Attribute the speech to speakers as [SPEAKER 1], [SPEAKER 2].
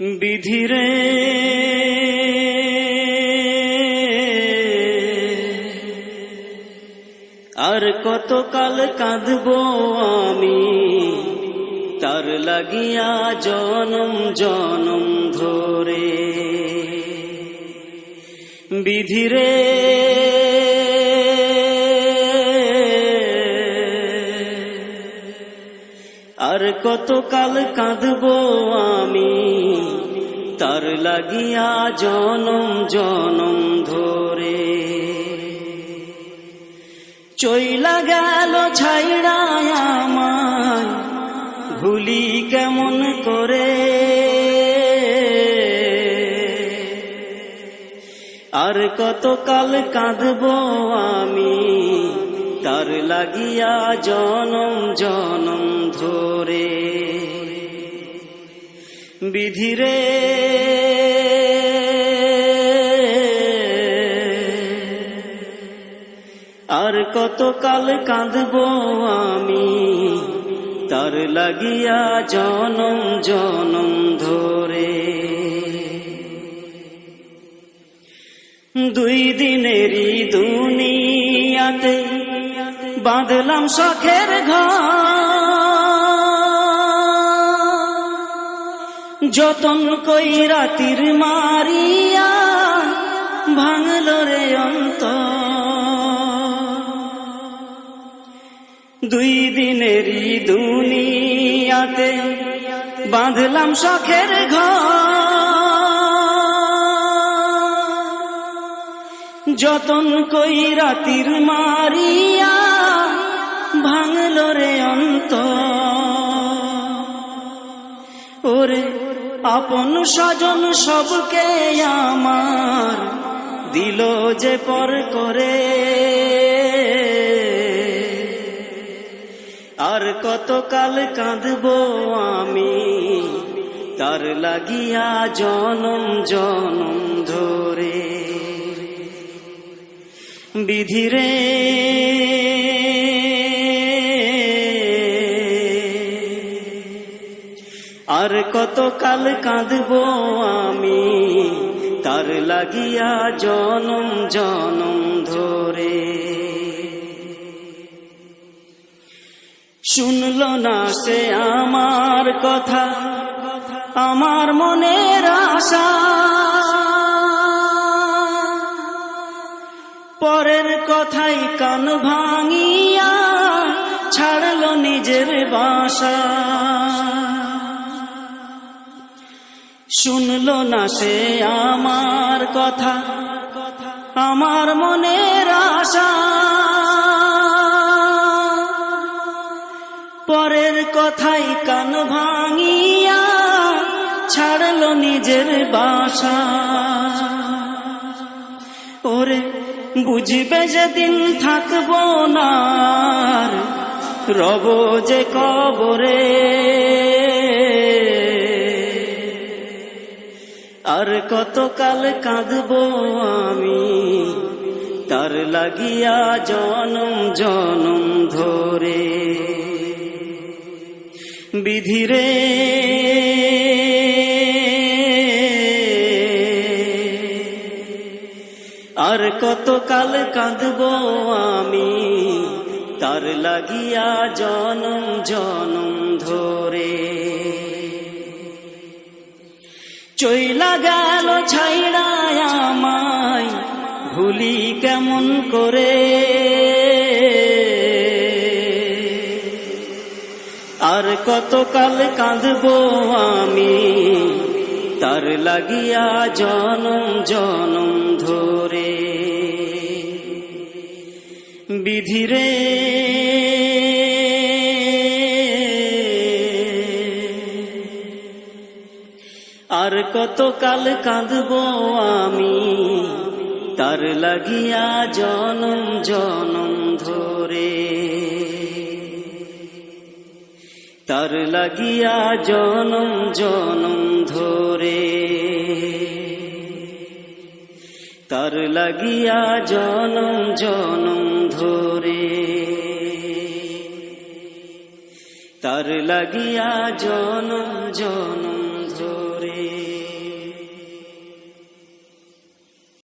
[SPEAKER 1] বিধিরে আর কত কাল কাঁদব আমি তার লাগিয়া জনম জনম ধরে। বিধিরে আর কত কাল কাঁদব আমি। তার লাগিয়া জনম জনম ধরে। চইলা গেল আমায়, ভুলি কেমন করে? আর কতকাল কাঁদব আমি, তার লাগিয়া জনম জনম বিধিরে আর কত কাল কাঁদব আমি, তার লাগিয়া জনম জনম ধরে। দুই দিনেরই দুনিয়াতে বাঁধলাম শখের ঘর। যতন কই রাতির মারিয়া ভাঙল রে অন্ত দুই দিনেরই দুনিয়াতে বাঁধলাম শখের ঘর। যতন কই রাতির মারিয়া আপন স্বজন সবকে আমার দিল যে পর করে। আর কতকাল কাঁদব আমি, তার লাগিয়া জনম জনম ধরে। বিধিরে কত কাল কাঁদব আমি? তার লাগিয়া জনম জনম ধরে। শুনল না সে আমার কথা, আমার মনের আশা। পরের কথাই কান ভাঙিয়া ছাড়ল নিজের বাসা। শুনল না সে আমার কথা, আমার মনের আশা। পরের কথাই কান ভাঙিয়া ছাড়ল নিজের বাসা। ওরে, বুঝবে যেদিন থাকব না রব যে কবরে। আর কত কাল কাঁদব আমি? তার লাগিয়া জনম জনম ধরে। বিধিরে আর কত কাল কাঁদব আমি? তার লাগিয়া জনম জনম ধরে। চইলা গেল ছাইড়ায় আমায়। ভুলি কেমন করে? আর কত কাল কাঁদব আমি? তার লাগিয়া জনম জনম ধরে। বিধিরে আর কত কাল কাঁদব আমি? তার লাগিয়া জনম জনম ধরে। তার লাগিয়া জনম জনম ধরে। তার লাগিয়া জনম জনম ধরে। তার লাগিয়া জনম জনম